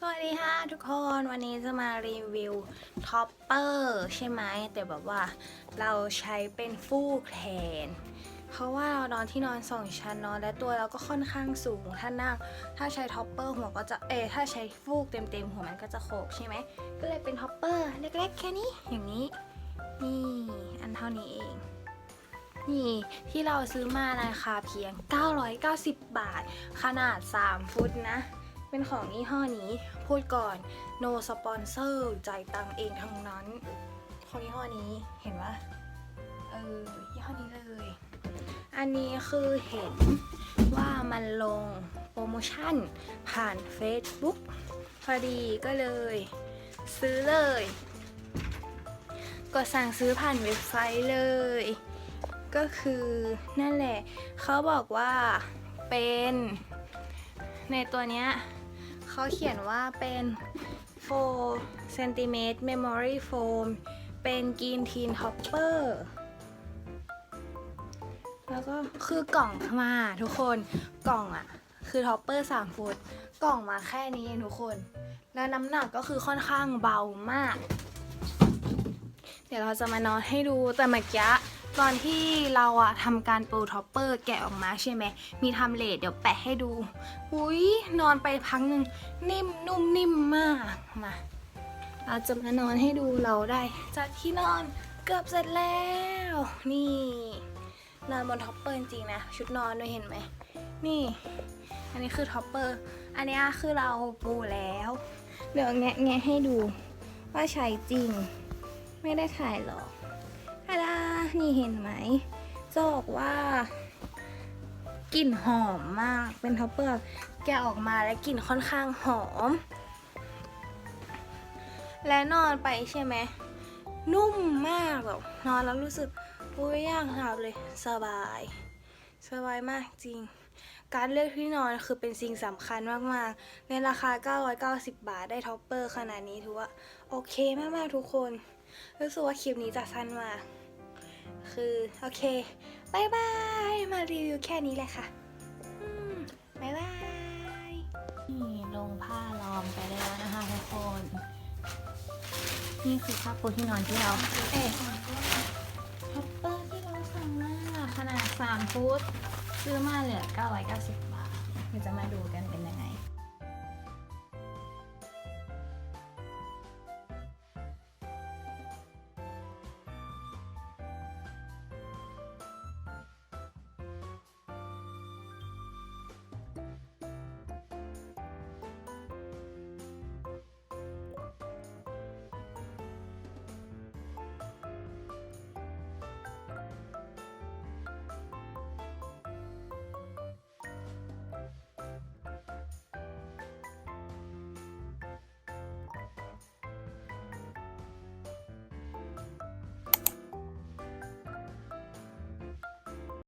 สวัสดีค่ะทุกคนวันนี้จะมารีวิวท็อปเปอร์ใช่ไหมแต่แบบว่าเราใช้เป็นฟูกแทน เพราะว่าเรานอนที่นอนสองชั้นนอนและตัวเราก็ค่อนข้างสูงถ้านั่งถ้าใช้ท็อปเปอร์หัวก็จะเออถ้าใช้ฟูกเต็มๆหัวมันก็จะโขกใช่ไหมก็เลยเป็นท็อปเปอร์เล็กๆแค่นี้อย่างนี้ นี่อันเท่านี้เองนี่ที่เราซื้อมาราคาเพียง 990 บาท ขนาด 3 ฟุตนะ เป็นของยี่ห้อนี้ พูดก่อน no sponsor จ่ายตังเองทั้งนั้น ของยี่ห้อนี้เห็นปะเออยี่ห้อนี้เลย อันนี้คือเห็นว่ามันลงโปรโมชั่นผ่าน Facebook พอดีก็เลย ซื้อเลย กดสั่งซื้อผ่านเว็บไซต์เลย ก็คือนั่นแหละ เขาบอกว่าเป็น ในตัวเนี้ยเขาเขียนว่าเป็น4 cm memory foam เป็นกีนทีนท็อปเปอร์แล้วก็คือกล่องมาทุกคนกล่องอะคือท็อปเปอร์3ฟุตกล่องมาแค่นี้ทุกคน แล้วน้ำหนักก็คือค่อนข้างเบามาก เดี๋ยวเราจะมานอนให้ดูแต่เมื่อกี้ตอนที่เราอะทำการปูท็อปเปอร์แกะออกมาใช่ไหม มีทำเลทเดี๋ยวแปะให้ดู อุ้ยนอนไปพักหนึ่งนิ่มนุ่มนิ่มมากมาเราจะมานอนให้ดูเราได้จัดที่นอนเกือบเสร็จแล้ว นี่นอนบนท็อปเปอร์จริงนะชุดนอนด้วยเห็นไหมนี่ อันนี้คือท็อปเปอร์อันนี้คือเราปูแล้ว เดี๋ยวแงะแงะให้ดูว่าใช้จริง ไม่ได้ถ่ายหรอกฮาดานี่เห็นไหมจะบอกว่ากลิ่นหอมมาก เป็นท็อปเปอร์แกะออกมาแล้วกลิ่นค่อนข้างหอม และนอนไปใช่ไหม นุ่มมากแบบนอนแล้วรู้สึกอุ้ยอยากหลับเลยสบาย สบายมากจริง การเลือกที่นอนคือเป็นสิ่งสำคัญมากๆ ในราคา 990 บาทได้ท็อปเปอร์ขนาดนี้ถือว่า โอเคมากๆทุกคน รู้สึกว่าคลิปนี้จะสั้นมากคือ โอเคบายบาย มารีวิวแค่นี้แหละค่ะบายบาย นี่ลงผ้ารอมไปแล้วนะคะทุกคน นี่คือผ้าปูที่นอนที่เรา เอ๊ะท็อปเปอร์ที่เราสั่งมาขนาด3ฟุตซื้อมาเหลือ 990 บาทเดี๋ยวจะมาดูกันเป็นยังไง